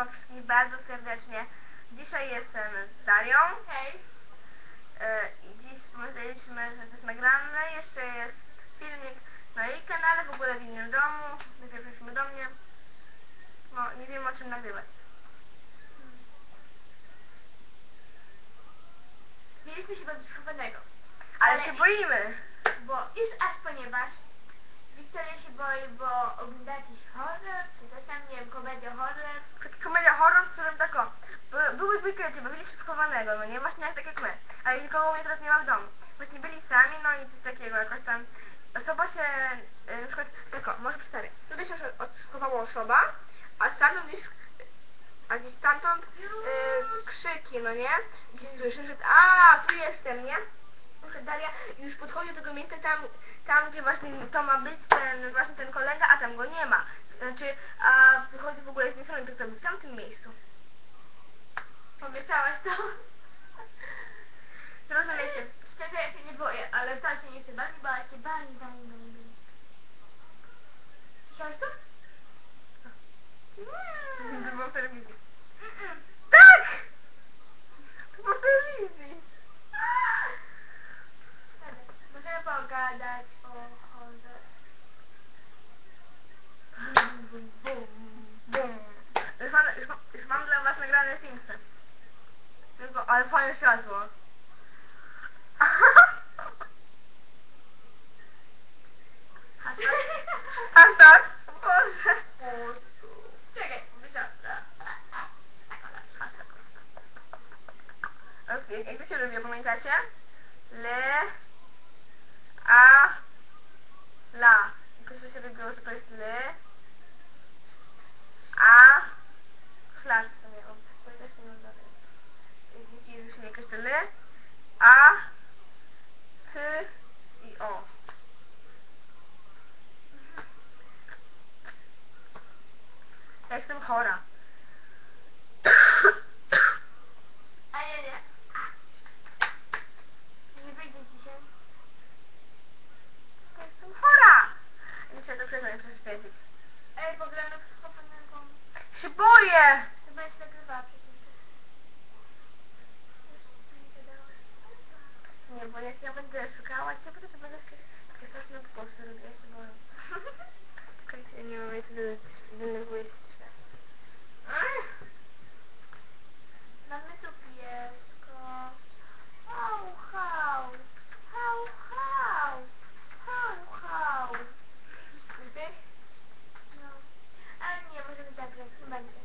Was wszystkich bardzo serdecznie. Dzisiaj jestem z Darią Hej. e, i dziś pomyśleliśmy, że to jest nagrane. Jeszcze jest filmik na jej kanale, w ogóle w innym domu. Najpierw przyszliśmy do mnie. No, nie wiem o czym nagrywać. Mieliśmy się bawić chowanego. Ale się boimy. Bo już aż ponieważ boi, bo ogląda jakiś horror, czy coś tam, nie wiem, komedię horror. Taki komedia horror, w którym tak o, by- były dwójkę dzieci, w chowanego, no nie? Właśnie jak tak jak my. Ale nikogo mnie teraz nie ma w domu. Właśnie byli sami, no i coś takiego, jakoś tam osoba się, y, na przykład, tak o, może przedstawię. Tutaj się odschowała osoba, a stamtąd gdzieś, a gdzieś stamtąd y, krzyki, no nie? Gdzieś słyszę, że a, tu jestem, nie? Przykład Daria już podchodzi do tego miejsca tam, tam gdzie właśnie to ma być ten, właśnie ten kolega, a tam go nie ma. Znaczy, a wychodzi w ogóle z tej strony, tylko w tamtym miejscu. Pomyślałaś to? Rozumiecie? Szczerze, ja się nie boję, ale wcale się nie chcę bać, bo ja się bali, bali, bali, bali. Słyszałaś to? To było w telewizji. Mm-mm. Tak! To było w telewizji. Dobra, Możemy pogadać o horror. Bum. Już mam, już, mam, już mam nagrane Simsy. Tylko, ale fajne światło. Hashtag? Hashtag. Boże. Czekaj, wysiądę. Hashtag. Ok, jak się robi, pamiętacie? Le. A. La. Jak to się robiło, to to jest le. A. Szlak to nie, o, to też nie mam dalej. Jak Widzicie, już nie jakoś to le. A. Ty. I o. Ja jestem chora. A nie, nie. Nie wyjdzie dzisiaj. Ja jestem chora. Dzisiaj to przestań przeświecić. Ej, w schowanego. Się boję! To będziesz nagrywała przecież. Jeszcze nie gadałam. Nie, bo jak ja będę szukała ciebie, to będę jakieś takie straszne głosy robiła, się boję. Ja nie mam jak to denerwuję się świat. Mamy tu piesko. Hał, hał. Hał, hał. Hał, hał. Zbieg? No. Ale nie, możemy zagrać. Nie będzie.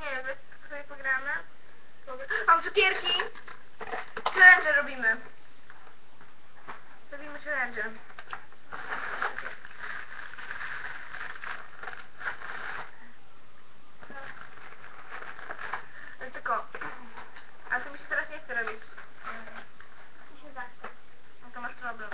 Nie, wy sobie pogramy. Pogra- Mam cukierki! Challenge robimy. Robimy challenge. Ale tylko... A to mi się teraz nie chce robić. Ci się zachce. No to masz problem.